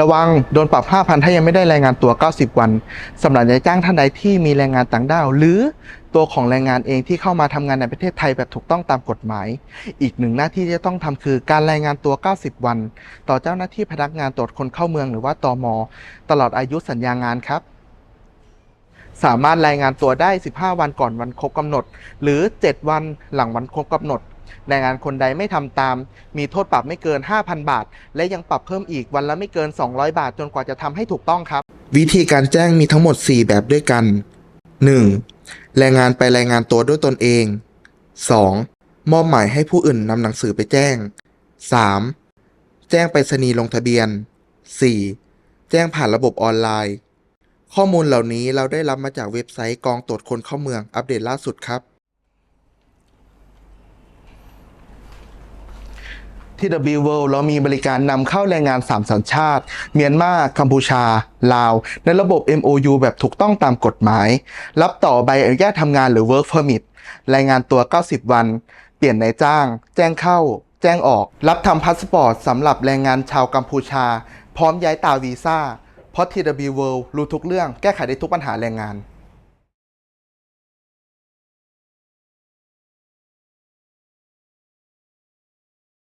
ระวังโดนปรับ 5,000 ถ้ายังไม่ได้รายงานตัว 90 วันสำหรับนายจ้างท่านใดที่มีแรงงานต่างด้าว หรือตัวของแรงงานเองที่เข้ามาทำงานในประเทศไทยแบบถูกต้องตามกฎหมาย อีกหนึ่งหน้าที่ที่จะต้องทำคือการรายงานตัว 90 วัน ต่อเจ้าหน้าที่พนักงานตรวจคนเข้าเมืองหรือว่าตม ตลอดอายุสัญญางานครับ สามารถรายงานตัวได้ 15 วันก่อนวันครบกำหนด หรือ 7 วันหลังวันครบกำหนด แรงงานคนใดไม่ทำตาม มีโทษปรับไม่เกิน 5,000 บาท และยังปรับเพิ่มอีกวันละไม่เกิน 200 บาท จนกว่าจะทำให้ถูกต้องครับ วิธีการแจ้งมีทั้งหมด 4 แบบด้วยกัน 1. แรงงานไปรายงานตัวด้วยตนเอง 2. มอบหมายให้ผู้อื่นนำหนังสือไปแจ้ง 3. แจ้งไปรษณีย์ลงทะเบียน 4. แจ้งผ่านระบบออนไลน์ ข้อมูลเหล่านี้เราได้รับมาจากเว็บไซต์กองตรวจคนเข้าเมืองอัปเดตล่าสุดครับ ที่ W World เรามีบริการนำเข้าแรงงาน 3 สัญชาติ เมียนมา กัมพูชา ลาว ในระบบ MOU แบบถูกต้องตามกฎหมาย รับต่อใบอนุญาตทำงานหรือ Work Permit รายงานตัว 90 วัน เปลี่ยนนายจ้าง แจ้งเข้า แจ้งออก รับทำพาสปอร์ตสำหรับแรงงานชาวกัมพูชา พร้อมย้ายตาวีซ่า เพราะ TW World รู้ทุกเรื่อง แก้ไขได้ทุกปัญหาแรงงาน